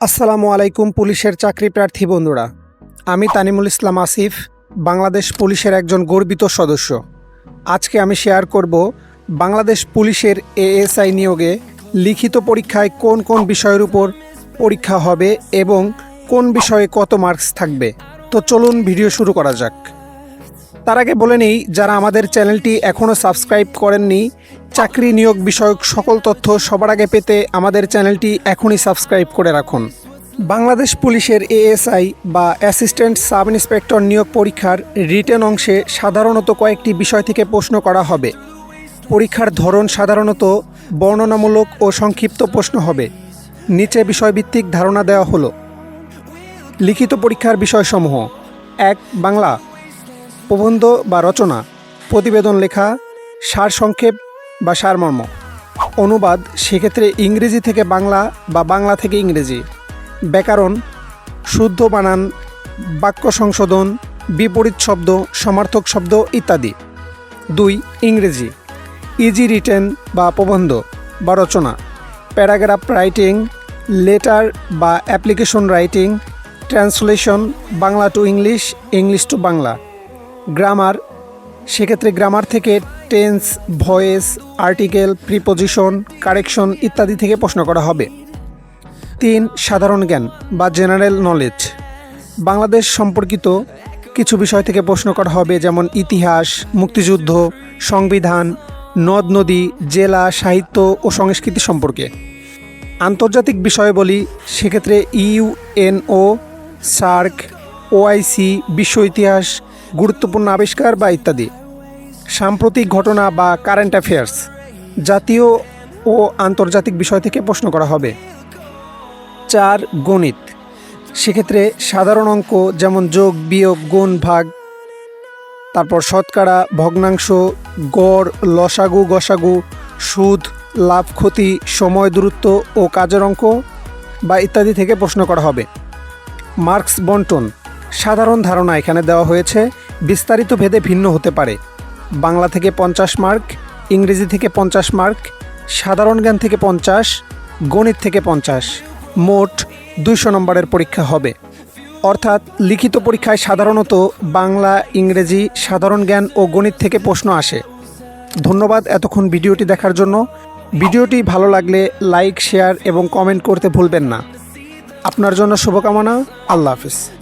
আসসালামু আলাইকুম পুলিশের চাকরি প্রার্থী বন্ধুরা। আমি তানিমুল ইসলাম আসিফ, বাংলাদেশ পুলিশের একজন গর্বিত সদস্য। আজকে আমি শেয়ার করব বাংলাদেশ পুলিশের এএসআই নিয়োগে লিখিত পরীক্ষায় কোন কোন বিষয়ের উপর পরীক্ষা হবে এবং কোন বিষয়ে কত মার্কস থাকবে। তো চলুন ভিডিও শুরু করা যাক। তার আগে বলে নেই, যারা আমাদের চ্যানেলটি এখনও সাবস্ক্রাইব করেননি, চাকরি নিয়োগ বিষয়ক সকল তথ্য সবার আগে পেতে আমাদের চ্যানেলটি এখনই সাবস্ক্রাইব করে রাখুন। বাংলাদেশ পুলিশের এএসআই বা অ্যাসিস্ট্যান্ট সাব ইন্সপেক্টর নিয়োগ পরীক্ষার রিটেন অংশে সাধারণত কয়েকটি বিষয় থেকে প্রশ্ন করা হবে। পরীক্ষার ধরন সাধারণত বর্ণনামূলক ও সংক্ষিপ্ত প্রশ্ন হবে। নিচে বিষয়ভিত্তিক ধারণা দেওয়া হলো। লিখিত পরীক্ষার বিষয়সমূহ। এক, বাংলা। প্রবন্ধ বা রচনা, প্রতিবেদন লেখা সারসংক্ষেপ বা সারমর্ম অনুবাদ সেক্ষেত্রে ইংরেজি থেকে বাংলা বা বাংলা থেকে ইংরেজি। ব্যাকরণ, শুদ্ধ বানান, বাক্য সংশোধন, বিপরীত শব্দ, সমার্থক শব্দ ইত্যাদি। দুই, ইংরেজি। ইজি রিটেন বা প্রবন্ধ বা রচনা। প্যারাগ্রাফ রাইটিং, লেটার বা application writing, translation, Bangla to English English to Bangla. Grammar সেক্ষেত্রে গ্রামার থেকে tense voice article preposition correction ইত্যাদি থেকে প্রশ্ন করা হবে। তিন, সাধারণ জ্ঞান বা জেনারেল নলেজ বাংলাদেশ সম্পর্কিত কিছু বিষয় থেকে প্রশ্ন করা হবে, যেমন ইতিহাস, মুক্তিযুদ্ধ, সংবিধান, নদ, নদী, জেলা, সাহিত্য ও সংস্কৃতি সম্পর্কে। আন্তর্জাতিক বিষয় বলি সেক্ষেত্রে ইউএনও সার্ক ওআইসি, বিশ্ব ইতিহাস, গুরুত্বপূর্ণ আবিষ্কার বা ইত্যাদি। সাম্প্রতিক ঘটনা বা কারেন্ট অ্যাফেয়ার্স জাতীয় ও আন্তর্জাতিক বিষয় থেকে প্রশ্ন করা হবে। চার, গণিত। সেক্ষেত্রে সাধারণ অঙ্ক যেমন যোগ, বিয়োগ, গুণ, ভাগ, তারপর শতকরা, ভগ্নাংশ, গড়, লসাগু, গসাগু, সুদ, লাভ, ক্ষতি, সময়, দূরত্ব ও কাজের অঙ্ক বা ইত্যাদি থেকে প্রশ্ন করা হবে। মার্কস, বন্টন। সাধারণ ধারণা এখানে দেওয়া হয়েছে, বিস্তারিত ভেদে ভিন্ন হতে পারে। বাংলা থেকে পঞ্চাশ মার্ক, ইংরেজি থেকে পঞ্চাশ মার্ক, সাধারণ জ্ঞান থেকে পঞ্চাশ, গণিত থেকে পঞ্চাশ। মোট দুইশো নম্বরের পরীক্ষা হবে। অর্থাৎ লিখিত পরীক্ষায় সাধারণত বাংলা, ইংরেজি, সাধারণ জ্ঞান ও গণিত থেকে প্রশ্ন আসে। ধন্যবাদ এতক্ষণ ভিডিওটি দেখার জন্য। ভিডিওটি ভালো লাগলে লাইক, শেয়ার এবং কমেন্ট করতে ভুলবেন না। আপনার জন্য শুভকামনা। আল্লাহ হাফিজ।